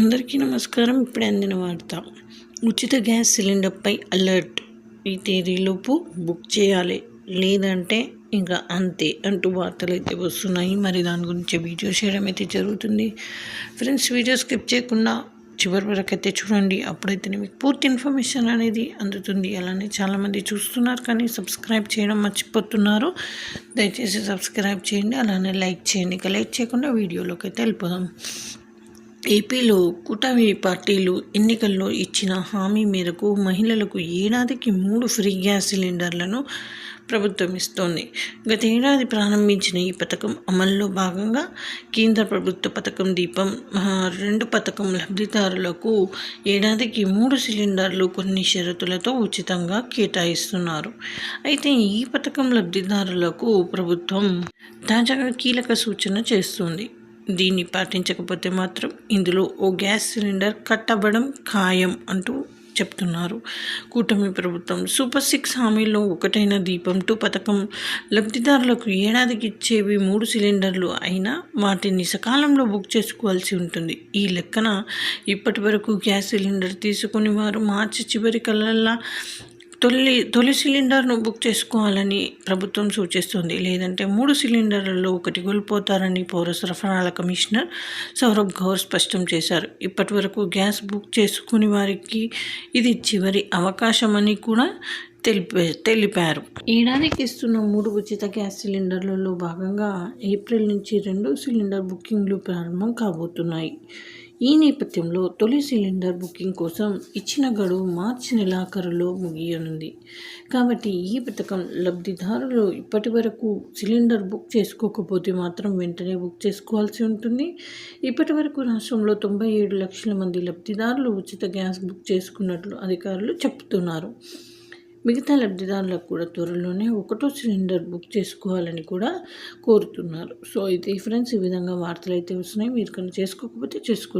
అందరికీ నమస్కారం. ఇప్పుడే అందిన వార్త. ఉచిత గ్యాస్ సిలిండర్పై అలర్ట్. ఈ తేదీలోపు బుక్ చేయాలి. లేదంటే ఇంకా అంతే అంటూ వార్తలు అయితే వస్తున్నాయి. మరి దాని గురించి వీడియో చేయడం అయితే జరుగుతుంది. ఫ్రెండ్స్ వీడియో స్కిప్ చేయకుండా చివరి వరకు అయితే చూడండి. అప్పుడైతే మీకు పూర్తి ఇన్ఫర్మేషన్ అనేది అందుతుంది. అలానే చాలామంది చూస్తున్నారు కానీ సబ్స్క్రైబ్ చేయడం మర్చిపోతున్నారు. దయచేసి సబ్స్క్రైబ్ చేయండి. అలానే లైక్ చేయండి. ఇక లైక్ చేయకుండా వీడియోలోకి అయితే వెళ్ళిపోదాం. ఏపీలో కూటమి పార్టీలు ఎన్నికల్లో ఇచ్చిన హామీ మేరకు మహిళలకు ఏడాదికి మూడు ఫ్రీ గ్యాస్ సిలిండర్లను ప్రభుత్వం ఇస్తోంది. గత ఏడాది ప్రారంభించిన ఈ పథకం అమల్లో భాగంగా కేంద్ర ప్రభుత్వ పథకం దీపం రెండు పథకం లబ్ధిదారులకు ఏడాదికి మూడు సిలిండర్లు కొన్ని షరతులతో ఉచితంగా కేటాయిస్తున్నారు. అయితే ఈ పథకం లబ్ధిదారులకు ప్రభుత్వం తాజాగా కీలక సూచన చేస్తుంది. దీన్ని పాటించకపోతే మాత్రం ఇందులో ఓ గ్యాస్ సిలిండర్ కట్టబడం ఖాయం అంటూ చెప్తున్నారు. కూటమి ప్రభుత్వం సూపర్ సిక్స్ హామీల్లో ఒకటైన దీపం టూ పథకం లబ్ధిదారులకు ఏడాదికి ఇచ్చేవి మూడు సిలిండర్లు అయినా వాటిని సకాలంలో బుక్ చేసుకోవాల్సి ఉంటుంది. ఈ లెక్కన ఇప్పటి వరకు గ్యాస్ సిలిండర్ తీసుకుని వారు మార్చి చివరి కలల్లా తొలి తొలి సిలిండర్ను బుక్ చేసుకోవాలని ప్రభుత్వం సూచిస్తుంది. లేదంటే మూడు సిలిండర్లలో ఒకటి కోల్పోతారని పౌర సరఫరాల కమిషనర్ సౌరభ్ గౌర్ స్పష్టం చేశారు. ఇప్పటి వరకు గ్యాస్ బుక్ చేసుకుని వారికి ఇది చివరి అవకాశం అని కూడా తెలిపే తెలిపారు. ఏడాదికి ఇస్తున్న మూడు ఉచిత గ్యాస్ సిలిండర్లలో భాగంగా ఏప్రిల్ నుంచి రెండు సిలిండర్ బుకింగ్లు ప్రారంభం కాబోతున్నాయి. ఈ నేపథ్యంలో తొలి సిలిండర్ బుకింగ్ కోసం ఇచ్చిన గడువు మార్చి నెలాఖరులో ముగియనుంది. కాబట్టి ఈ పథకం లబ్ధిదారులు ఇప్పటి వరకు సిలిండర్ బుక్ చేసుకోకపోతే మాత్రం వెంటనే బుక్ చేసుకోవాల్సి ఉంటుంది. ఇప్పటి వరకు రాష్ట్రంలో తొంభై ఏడు లక్షల మంది లబ్ధిదారులు ఉచిత గ్యాస్ బుక్ చేసుకున్నట్లు అధికారులు చెప్తున్నారు. మిగతా లబ్ధిదారులకు కూడా త్వరలోనే ఒకటో సిలిండర్ బుక్ చేసుకోవాలని కూడా కోరుతున్నారు. సో అయితే ఫ్రెండ్స్ ఈ విధంగా వార్తలు అయితే వస్తున్నాయి. మీరు కనుక చేసుకోకపోతే చేసుకోండి.